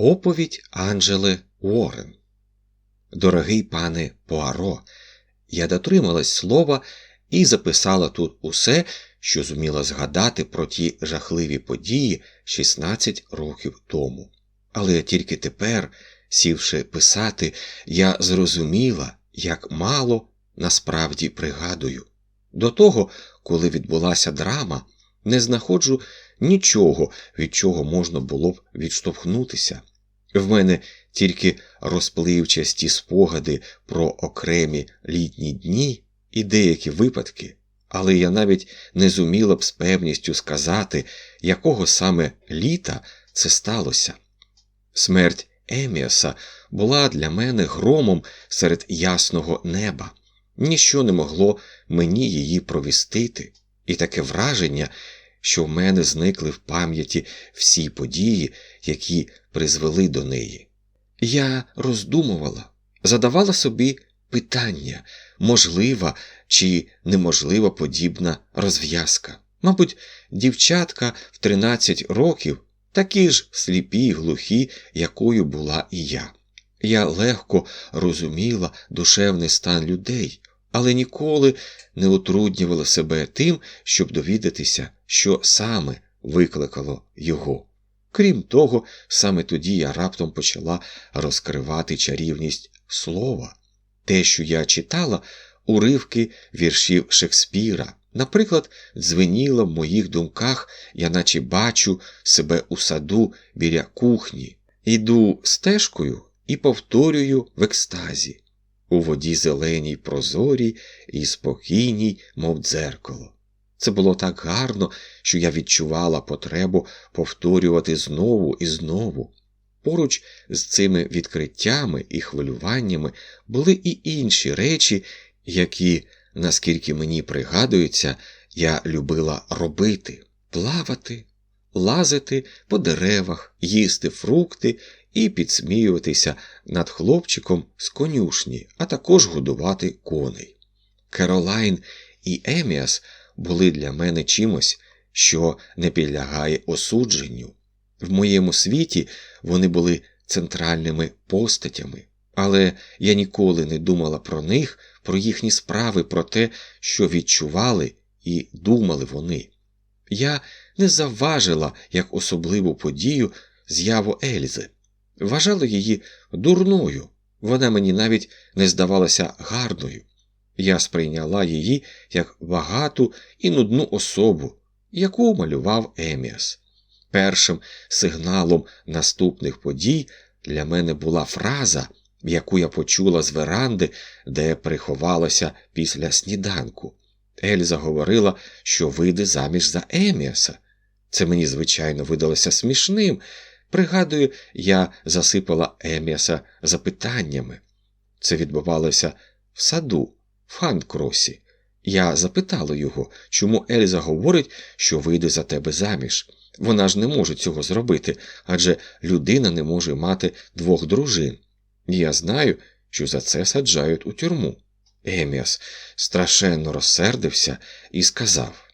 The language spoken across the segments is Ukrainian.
Оповідь Анджели Уоррен. Дорогий пане Пуаро, я дотрималась слова і записала тут усе, що зуміла згадати про ті жахливі події 16 років тому. Але тільки тепер, сівши писати, я зрозуміла, як мало насправді пригадую. До того, коли відбулася драма, не знаходжу нічого, від чого можна було б відштовхнутися. В мене тільки розпливчасті спогади про окремі літні дні і деякі випадки, але я навіть не зуміла б з певністю сказати, якого саме літа це сталося. Смерть Еміаса була для мене громом серед ясного неба, ніщо не могло мені її провістити, і таке враження, що в мене зникли в пам'яті всі події, які призвели до неї. Я роздумувала, задавала собі питання, можлива чи неможлива подібна розв'язка. Мабуть, дівчатка в 13 років такі ж сліпі й глухі, якою була і я. Я легко розуміла душевний стан людей, але ніколи не утруднювала себе тим, щоб довідатися, що саме викликало його. Крім того, саме тоді я раптом почала розкривати чарівність слова. Те, що я читала, уривки віршів Шекспіра, наприклад, дзвеніло в моїх думках, я наче бачу себе у саду біля кухні, іду стежкою і повторюю в екстазі, у воді зеленій прозорій і спокійній, мов дзеркало. Це було так гарно, що я відчувала потребу повторювати знову і знову. Поруч з цими відкриттями і хвилюваннями були і інші речі, які, наскільки мені пригадується, я любила робити плавати, лазити по деревах, їсти фрукти і підсміюватися над хлопчиком з конюшні, а також годувати коней. Керолайн і Еміас були для мене чимось, що не підлягає осудженню. В моєму світі вони були центральними постатями, але я ніколи не думала про них, про їхні справи, про те, що відчували і думали вони. Я не завважила як особливу подію з'яву Ельзи, вважала її дурною, вона мені навіть не здавалася гарною. Я сприйняла її як багату і нудну особу, яку малював Еміас. Першим сигналом наступних подій для мене була фраза, яку я почула з веранди, де приховалася після сніданку. Ельза говорила, що вийде заміж за Еміаса. Це мені, звичайно, видалося смішним. Пригадую, я засипала Еміаса запитаннями. Це відбувалося в саду, в Ханкросі. Я запитала його, чому Ельза говорить, що вийде за тебе заміж. Вона ж не може цього зробити, адже людина не може мати двох дружин. Я знаю, що за це саджають у тюрму. Еміас страшенно розсердився і сказав: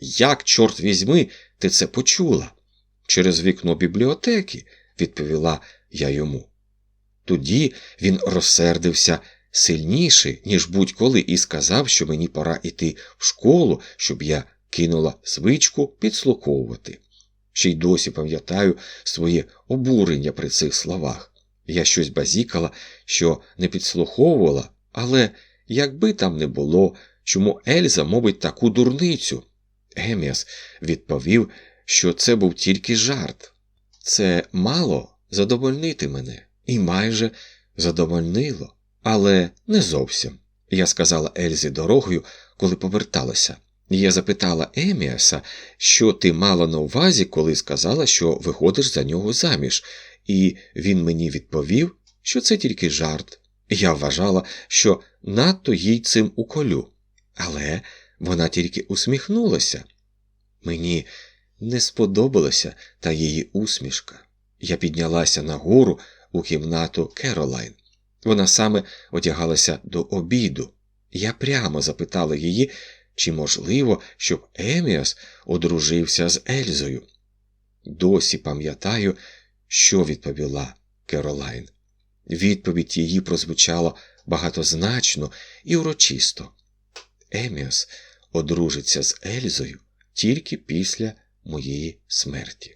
Як, чорт візьми, ти це почула? Через вікно бібліотеки, відповіла я йому. Тоді він розсердився сильніше, ніж будь-коли, і сказав, що мені пора йти в школу, щоб я кинула звичку підслуховувати. Ще й досі пам'ятаю своє обурення при цих словах. Я щось базікала, що не підслуховувала, але якби там не було, чому Ельза мовить таку дурницю? Еміас відповів, що це був тільки жарт. Це мало задовольнити мене і майже задовольнило, але не зовсім. Я сказала Ельзі дорогою, коли поверталася. Я запитала Еміаса, що ти мала на увазі, коли сказала, що виходиш за нього заміж, і він мені відповів, що це тільки жарт. Я вважала, що надто їй цим уколю, але вона тільки усміхнулася. Мені не сподобалася та її усмішка. Я піднялася нагору у кімнату Керолайн. Вона саме одягалася до обіду. Я прямо запитала її, чи можливо, щоб Еміас одружився з Ельзою. Досі пам'ятаю, що відповіла Керолайн. Відповідь її прозвучала багатозначно і урочисто. Еміас одружиться з Ельзою тільки після моєї смерті.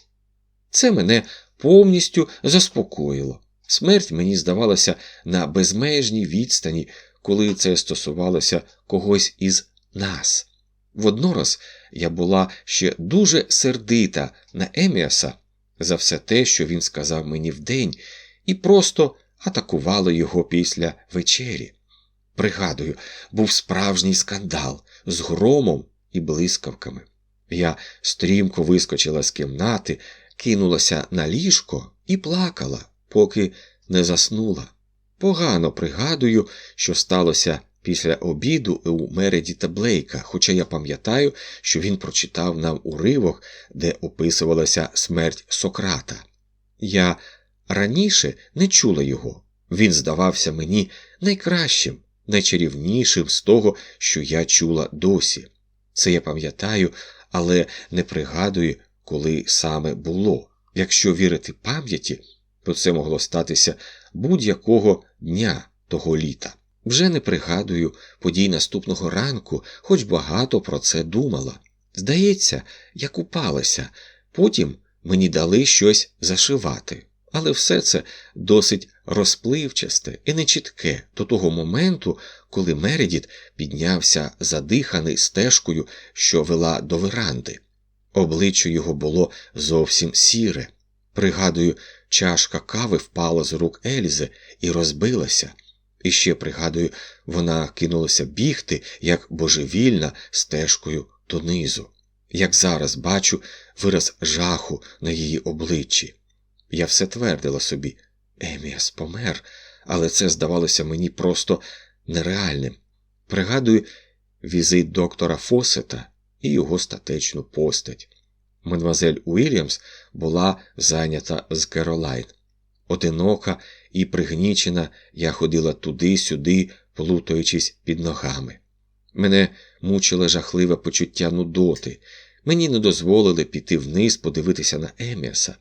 Це мене повністю заспокоїло. Смерть мені здавалася на безмежній відстані, коли це стосувалося когось із нас. Воднораз я була ще дуже сердита на Еміаса за все те, що він сказав мені вдень, і просто атакувала його після вечері. Пригадую, був справжній скандал з громом і блискавками. Я стрімко вискочила з кімнати, кинулася на ліжко і плакала, поки не заснула. Погано пригадую, що сталося після обіду у Мереді та Блейка, хоча я пам'ятаю, що він прочитав нам уривок, де описувалася смерть Сократа. Я раніше не чула його. Він здавався мені найкращим, найчарівнішим з того, що я чула досі. Це я пам'ятаю, але не пригадую, коли саме було. Якщо вірити пам'яті, то це могло статися будь-якого дня того літа. Вже не пригадую подій наступного ранку, хоч багато про це думала. Здається, я купалася, потім мені дали щось зашивати, але все це досить розпливчасте і нечітке до того моменту, коли Мередіт піднявся задиханий стежкою, що вела до веранди. Обличчя його було зовсім сіре. Пригадую, чашка кави впала з рук Ельзи і розбилася. І ще, пригадую, вона кинулася бігти, як божевільна, стежкою донизу. Як зараз бачу вираз жаху на її обличчі. Я все твердила собі Еміас помер, але це здавалося мені просто нереальним. Пригадую візит доктора Фосета і його статечну постать. Мадемуазель Уільямс була зайнята з Керолайн. Одинока і пригнічена, я ходила туди-сюди, плутаючись під ногами. Мене мучило жахливе почуття нудоти. Мені не дозволили піти вниз, подивитися на Еміаса.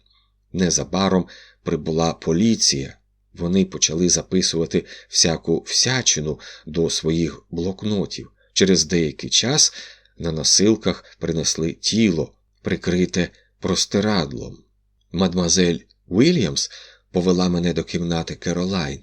Незабаром прибула поліція. Вони почали записувати всяку всячину до своїх блокнотів. Через деякий час на носилках принесли тіло, прикрите простирадлом. Мадмазель Уільямс повела мене до кімнати Керолайн.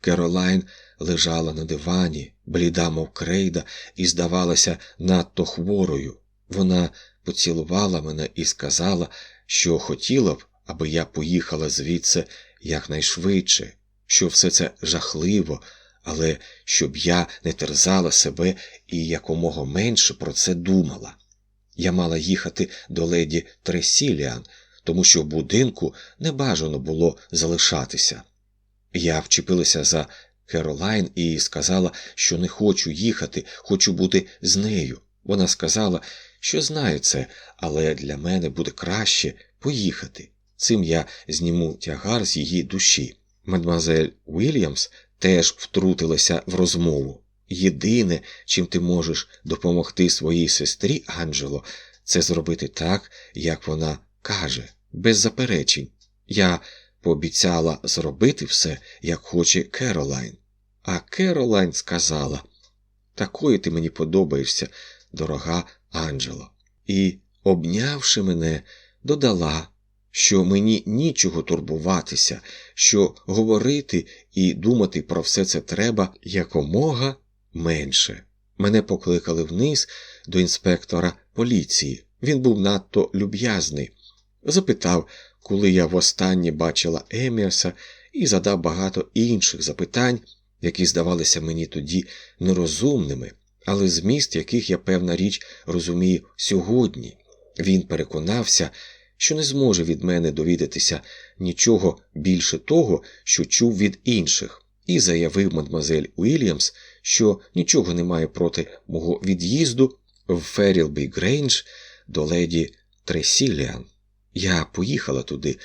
Керолайн лежала на дивані, бліда, мов крейда, і здавалася надто хворою. Вона поцілувала мене і сказала, що хотіла б, аби я поїхала звідси якнайшвидше, що все це жахливо, але щоб я не терзала себе і якомога менше про це думала. Я мала їхати до леді Тресіліан, тому що в будинку не бажано було залишатися. Я вчепилася за Керолайн і сказала, що не хочу їхати, хочу бути з нею. Вона сказала, що знає це, але для мене буде краще поїхати. Цим я зніму тягар з її душі. Мадемуазель Уільямс теж втрутилася в розмову. Єдине, чим ти можеш допомогти своїй сестрі Анджело, це зробити так, як вона каже, без заперечень. Я пообіцяла зробити все, як хоче Керолайн. А Керолайн сказала такою ти мені подобаєшся, дорога Анджело. І, обнявши мене, додала, що мені нічого турбуватися, що говорити і думати про все це треба якомога менше. Мене покликали вниз до інспектора поліції. Він був надто люб'язний. Запитав, коли я востаннє бачила Еміаса, і задав багато інших запитань, які здавалися мені тоді нерозумними, але зміст яких я певна річ розумію сьогодні. Він переконався, що не зможе від мене довідатися нічого більше того, що чув від інших, і заявив мадмазель Уільямс, що нічого не має проти мого від'їзду в Ферілбі Грейндж до леді Тресіліан. Я поїхала туди.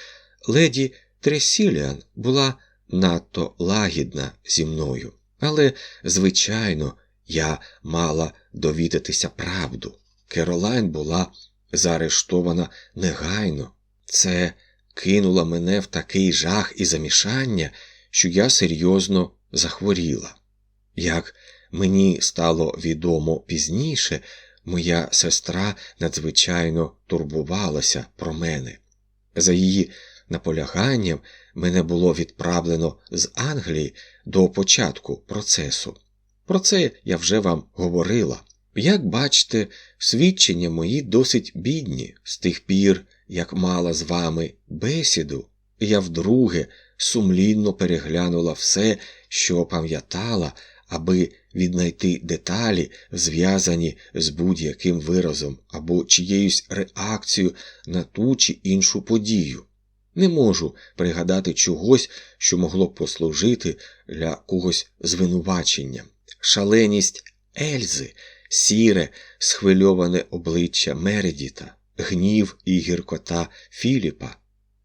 Леді Тресіліан була надто лагідна зі мною, але, звичайно, я мала довідатися правду. Керолайн була заарештована негайно. Це кинула мене в такий жах і замішання, що я серйозно захворіла. Як мені стало відомо пізніше, моя сестра надзвичайно турбувалася про мене. За її наполяганням мене було відправлено з Англії до початку процесу. Про це я вже вам говорила. Як бачите, свідчення мої досить бідні з тих пір, як мала з вами бесіду, я вдруге сумлінно переглянула все, що пам'ятала, аби віднайти деталі, зв'язані з будь-яким виразом або чиєюсь реакцією на ту чи іншу подію. Не можу пригадати чогось, що могло б послужити для когось звинуваченням. Шаленість Ельзи, сіре, схвильоване обличчя Мередіта, гнів і гіркота Філіпа.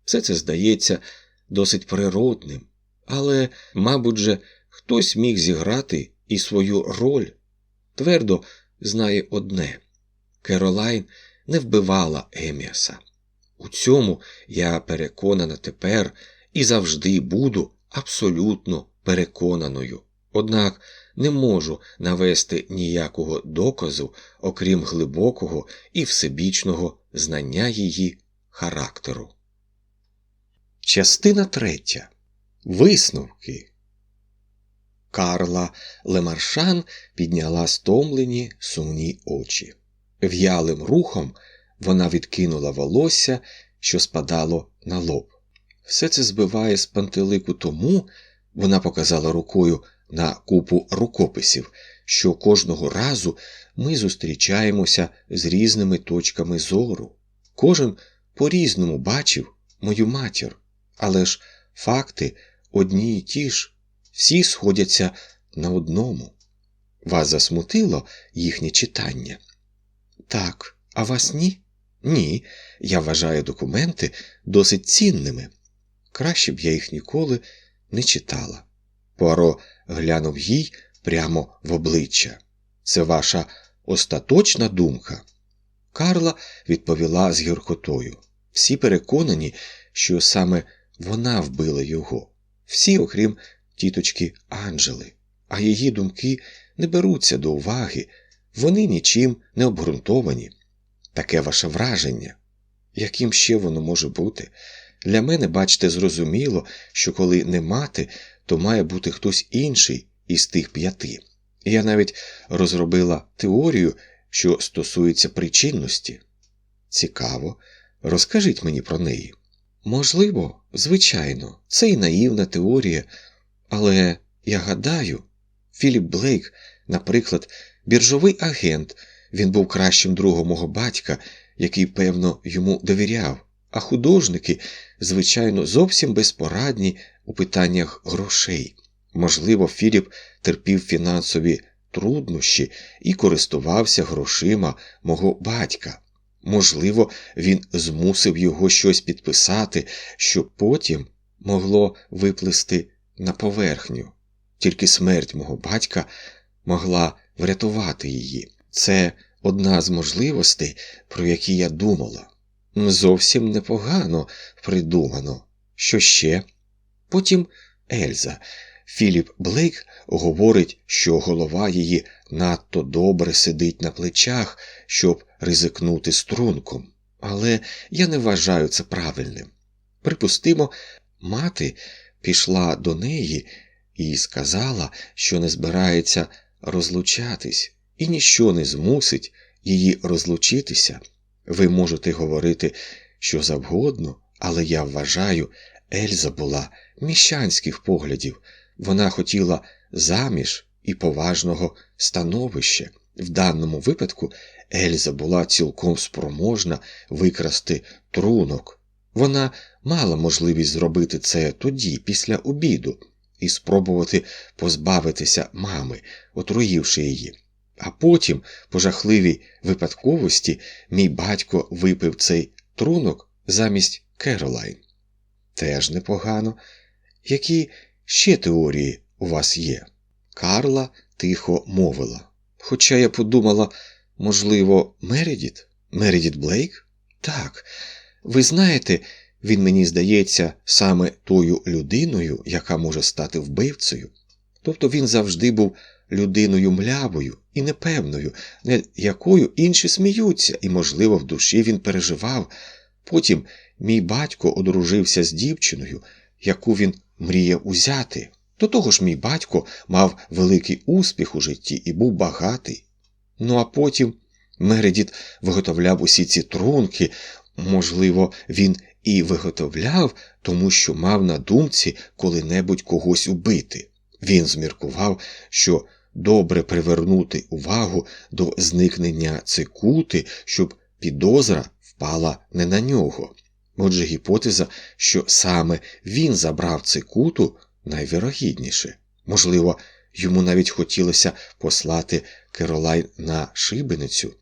Все це здається досить природним, але, мабуть, же, хтось міг зіграти і свою роль. Твердо знає одне Керолайн не вбивала Еміаса. У цьому я переконана тепер і завжди буду абсолютно переконаною. Однак не можу навести ніякого доказу, окрім глибокого і всебічного знання її характеру. Частина третя. Висновки. Карла Лемаршан підняла стомлені сумні очі. В'ялим рухом вона відкинула волосся, що спадало на лоб. Все це збиває з пантелику тому, вона показала рукою на купу рукописів, що кожного разу ми зустрічаємося з різними точками зору. Кожен по різному бачив мою матір, але ж факти одні й ті ж, всі сходяться на одному. Вас засмутило їхнє читання? Так, а вас ні? Ні, я вважаю документи досить цінними. Краще б я їх ніколи не читала. Пуаро глянув їй прямо в обличчя. Це ваша остаточна думка? Карла відповіла з гіркотою. Всі переконані, що саме вона вбила його, всі, окрім тіточки Анджели, а її думки не беруться до уваги, вони нічим не обґрунтовані. Таке ваше враження. Яким ще воно може бути? Для мене, бачите, зрозуміло, що коли не мати, то має бути хтось інший із тих п'яти. Я навіть розробила теорію, що стосується причинності. Цікаво, розкажіть мені про неї. Можливо, звичайно, це і наївна теорія, але я гадаю, Філіп Блейк, наприклад, біржовий агент, він був кращим другом мого батька, який, певно, йому довіряв, а художники, звичайно, зовсім безпорадні у питаннях грошей. Можливо, Філіп терпів фінансові труднощі і користувався грошима мого батька. Можливо, він змусив його щось підписати, що потім могло виплисти на поверхню. Тільки смерть мого батька могла врятувати її. Це одна з можливостей, про які я думала. Зовсім непогано придумано. Що ще? Потім Ельза. Філіп Блейк говорить, що голова її надто добре сидить на плечах, щоб ризикнути струнком, але я не вважаю це правильним. Припустимо, мати пішла до неї і сказала, що не збирається розлучатись, і ніщо не змусить її розлучитися. Ви можете говорити що завгодно, але я вважаю, Ельза була міщанських поглядів, вона хотіла заміж і поважного становища. В даному випадку Ельза була цілком спроможна викрасти трунок. Вона мала можливість зробити це тоді, після обіду, і спробувати позбавитися мами, отруївши її. А потім, по жахливій випадковості, мій батько випив цей трунок замість Керолайн. Теж непогано. Які ще теорії у вас є? Карла тихо мовила. Хоча я подумала, можливо, Мередіт? Мередіт Блейк? Так, ви знаєте, він мені здається саме тою людиною, яка може стати вбивцею. Тобто він завжди був людиною млявою і непевною, над якою інші сміються, і, можливо, в душі він переживав. Потім мій батько одружився з дівчиною, яку він мріяв узяти. До того ж, мій батько мав великий успіх у житті і був багатий. Ну а потім Мередіт виготовляв усі ці трунки, можливо, він і виготовляв, тому що мав на думці коли-небудь когось убити. Він зміркував, що добре привернути увагу до зникнення цикути, щоб підозра впала не на нього. Отже, гіпотеза, що саме він забрав цикуту, найвірогідніше. Можливо, йому навіть хотілося послати Керолайн на шибеницю,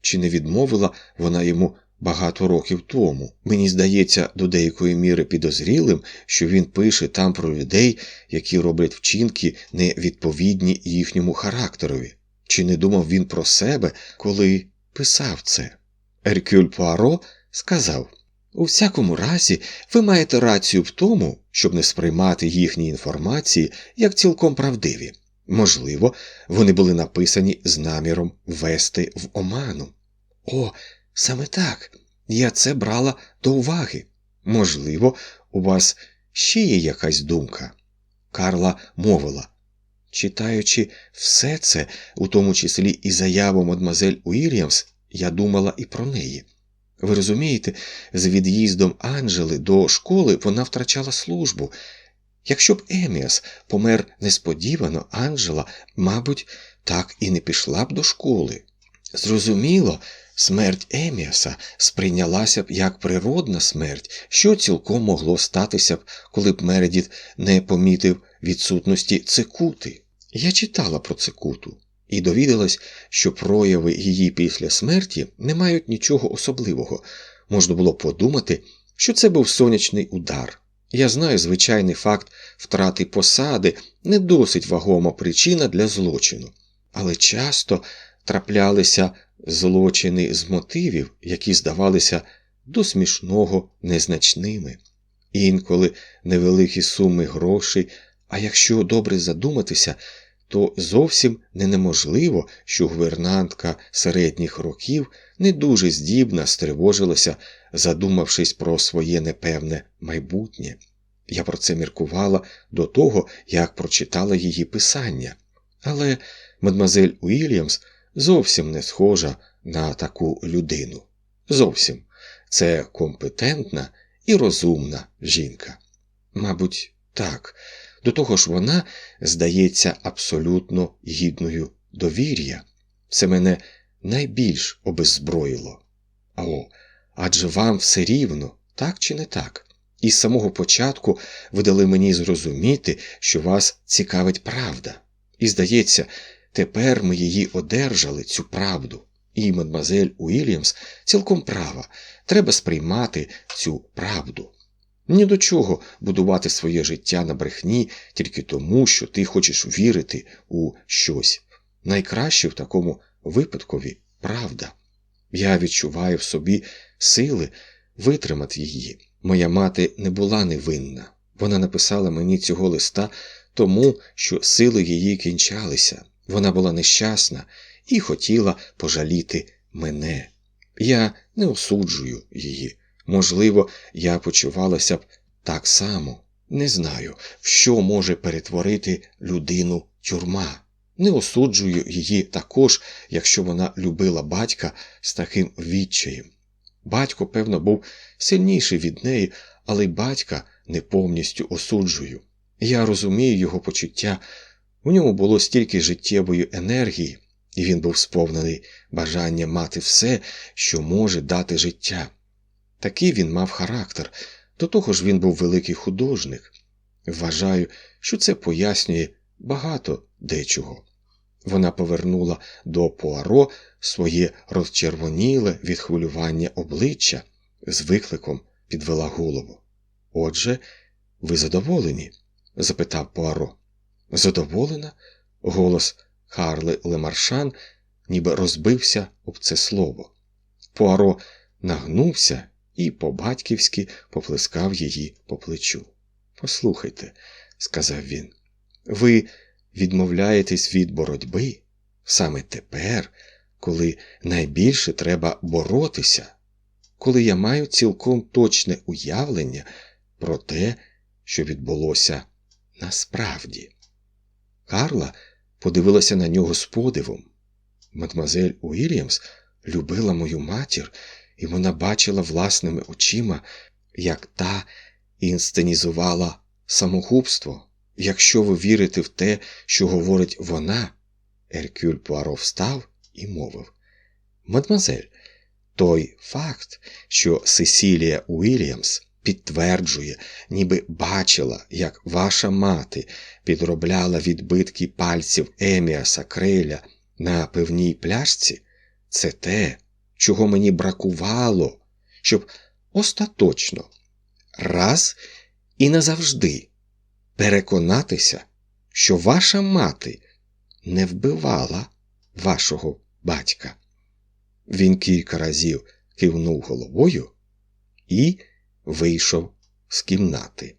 чи не відмовила вона йому багато років тому. Мені здається, до деякої міри підозрілим, що він пише там про людей, які роблять вчинки невідповідні їхньому характерові. Чи не думав він про себе, коли писав це? Еркюль Пуаро сказав у всякому разі, ви маєте рацію в тому, щоб не сприймати їхні інформації як цілком правдиві. Можливо, вони були написані з наміром ввести в оману. О, саме так. Я це брала до уваги. Можливо, у вас ще є якась думка. Карла мовила. Читаючи все це, у тому числі і заяву мадмазель Уільямс, я думала і про неї. Ви розумієте, з від'їздом Анджели до школи вона втрачала службу. Якщо б Еміас помер несподівано, Анджела, мабуть, так і не пішла б до школи. Зрозуміло, смерть Еміаса сприйнялася б як природна смерть, що цілком могло статися б, коли б Мередіт не помітив відсутності цикути. Я читала про цикуту і довідалась, що прояви її після смерті не мають нічого особливого. Можна було подумати, що це був сонячний удар. Я знаю звичайний факт втрати посади не досить вагома причина для злочину, але часто траплялися злочини з мотивів, які здавалися до смішного незначними. Інколи невеликі суми грошей, а якщо добре задуматися, то зовсім не неможливо, що гувернантка середніх років не дуже здібна стривожилася, задумавшись про своє непевне майбутнє. Я про це міркувала до того, як прочитала її писання. Але мадмазель Уільямс зовсім не схожа на таку людину. Зовсім це компетентна і розумна жінка. Мабуть, так. До того ж, вона здається абсолютно гідною довір'я. Це мене найбільш обеззброїло. О, адже вам все рівно, так чи не так? І з самого початку ви дали мені зрозуміти, що вас цікавить правда. І, здається, тепер ми її одержали, цю правду. І мадмазель Уільямс цілком права, треба сприймати цю правду. Ні до чого будувати своє життя на брехні тільки тому, що ти хочеш вірити у щось. Найкраще в такому випадкові правда. Я відчуваю в собі сили витримати її. Моя мати не була невинна. Вона написала мені цього листа тому, що сили її кінчалися. Вона була нещасна і хотіла пожаліти мене. Я не осуджую її. Можливо, я почувалася б так само. Не знаю, в що може перетворити людину тюрма. Не осуджую її також, якщо вона любила батька з таким відчаєм. Батько, певно, був сильніший від неї, але батька не повністю осуджую. Я розумію його почуття, у ньому було стільки життєвої енергії, і він був сповнений бажання мати все, що може дати життя. Такий він мав характер, до того ж він був великий художник. Вважаю, що це пояснює багато дечого. Вона повернула до Пуаро своє розчервоніле від хвилювання обличчя з викликом підвела голову. Отже, ви задоволені? запитав Пуаро. Задоволена? Голос Харли Лемаршан ніби розбився об це слово. Пуаро нагнувся і по-батьківськи поплескав її по плечу. Послухайте, сказав він, ви відмовляєтесь від боротьби саме тепер, коли найбільше треба боротися, коли я маю цілком точне уявлення про те, що відбулося насправді. Карла подивилася на нього з подивом. Мадмазель Уільямс любила мою матір, і вона бачила власними очима, як та інсценізувала самогубство. Якщо ви вірите в те, що говорить вона, Еркюль Пуаро встав і мовив Мадмазель, той факт, що Сесілія Уільямс підтверджує, ніби бачила, як ваша мати підробляла відбитки пальців Еміаса Креля на певній пляшці, це те, чого мені бракувало, щоб остаточно, раз і назавжди переконатися, що ваша мати не вбивала вашого батька. Він кілька разів кивнув головою і вийшов з кімнати.